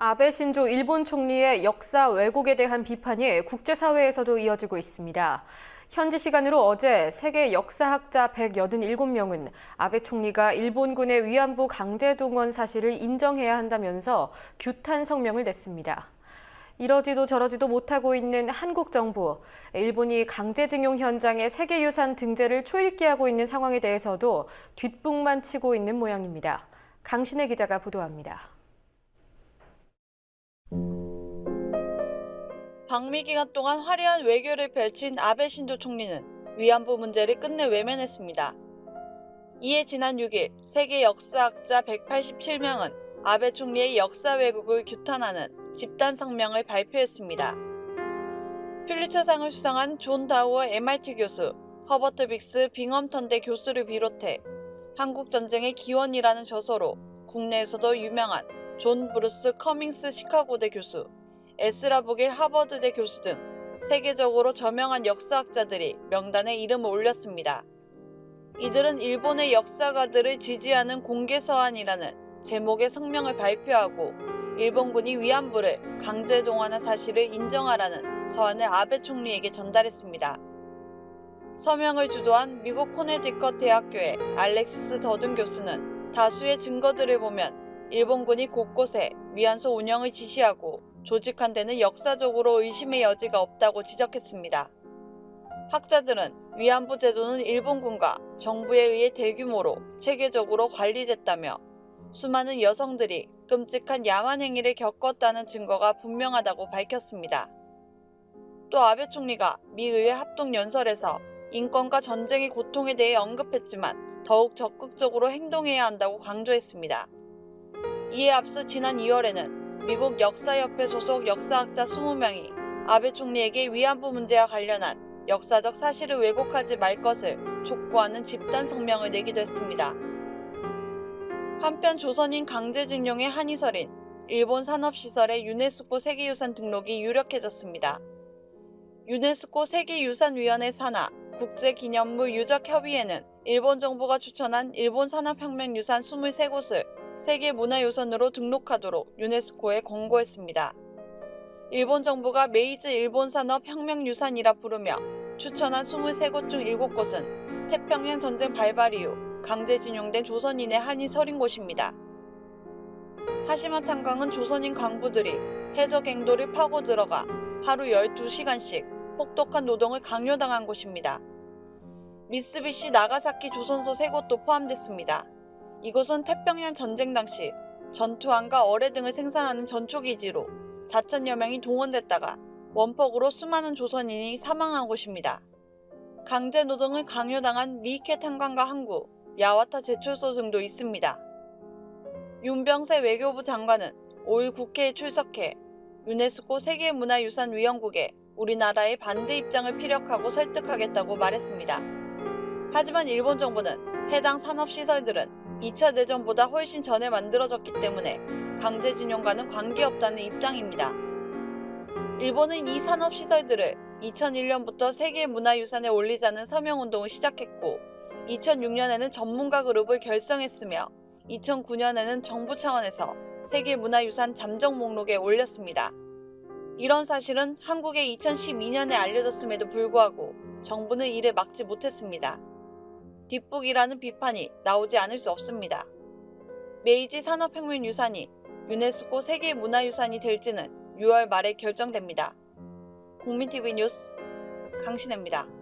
아베 신조 일본 총리의 역사 왜곡에 대한 비판이 국제사회에서도 이어지고 있습니다. 현지 시간으로 어제 세계 역사학자 187명은 아베 총리가 일본군의 위안부 강제 동원 사실을 인정해야 한다면서 규탄 성명을 냈습니다. 이러지도 저러지도 못하고 있는 한국 정부, 일본이 강제징용 현장의 세계유산 등재를 초읽기하고 있는 상황에 대해서도 뒷북만 치고 있는 모양입니다. 강신혜 기자가 보도합니다. 방미 기간 동안 화려한 외교를 펼친 아베 신조 총리는 위안부 문제를 끝내 외면했습니다. 이에 지난 6일 세계 역사학자 187명은 아베 총리의 역사 왜곡을 규탄하는 집단 성명을 발표했습니다. 퓰리처상을 수상한 존 다우어 MIT 교수, 허버트 빅스 빙엄턴대 교수를 비롯해 한국 전쟁의 기원이라는 저서로 국내에서도 유명한 존 브루스 커밍스 시카고대 교수, 에스라 북일 하버드대 교수 등 세계적으로 저명한 역사학자들이 명단에 이름을 올렸습니다. 이들은 일본의 역사가들을 지지하는 공개 서한이라는 제목의 성명을 발표하고 일본군이 위안부를 강제 동원한 사실을 인정하라는 서한을 아베 총리에게 전달했습니다. 서명을 주도한 미국 코네티컷 대학교의 알렉시스 더든 교수는 다수의 증거들을 보면 일본군이 곳곳에 위안소 운영을 지시하고 조직한 데는 역사적으로 의심의 여지가 없다고 지적했습니다. 학자들은 위안부 제도는 일본군과 정부에 의해 대규모로 체계적으로 관리됐다며 수많은 여성들이 끔찍한 야만 행위를 겪었다는 증거가 분명하다고 밝혔습니다. 또 아베 총리가 미 의회 합동 연설에서 인권과 전쟁의 고통에 대해 언급했지만 더욱 적극적으로 행동해야 한다고 강조했습니다. 이에 앞서 지난 2월에는 미국 역사협회 소속 역사학자 20명이 아베 총리에게 위안부 문제와 관련한 역사적 사실을 왜곡하지 말 것을 촉구하는 집단 성명을 내기도 했습니다. 한편 조선인 강제징용의 한이설인 일본 산업시설의 유네스코 세계유산 등록이 유력해졌습니다. 유네스코 세계유산위원회 산하 국제기념물 유적협의회는 일본 정부가 추천한 일본 산업혁명 유산 23곳을 세계문화유산으로 등록하도록 유네스코에 권고했습니다. 일본 정부가 메이즈 일본 산업 혁명유산이라 부르며 추천한 23곳 중 7곳은 태평양 전쟁 발발 이후 강제 징용된 조선인의 한이 서린 곳입니다. 하시마 탄광은 조선인 광부들이 해저 갱도를 파고 들어가 하루 12시간씩 혹독한 노동을 강요당한 곳입니다. 미쓰비시 나가사키 조선소 3곳도 포함됐습니다. 이곳은 태평양 전쟁 당시 전투함과 어뢰 등을 생산하는 전초기지로 4천여 명이 동원됐다가 원폭으로 수많은 조선인이 사망한 곳입니다. 강제 노동을 강요당한 미케 탄광과 항구, 야와타 제철소 등도 있습니다. 윤병세 외교부 장관은 5일 국회에 출석해 유네스코 세계문화유산위원국에 우리나라의 반대 입장을 피력하고 설득하겠다고 말했습니다. 하지만 일본 정부는 해당 산업시설들은 2차 대전보다 훨씬 전에 만들어졌기 때문에 강제징용과는 관계없다는 입장입니다. 일본은 이 산업시설들을 2001년부터 세계문화유산에 올리자는 서명운동을 시작했고 2006년에는 전문가 그룹을 결성했으며 2009년에는 정부 차원에서 세계문화유산 잠정 목록에 올렸습니다. 이런 사실은 한국에 2012년에 알려졌음에도 불구하고 정부는 이를 막지 못했습니다. 뒷북이라는 비판이 나오지 않을 수 없습니다. 메이지 산업혁명 유산이 유네스코 세계문화유산이 될지는 6월 말에 결정됩니다. 국민TV 뉴스 강신혜입니다.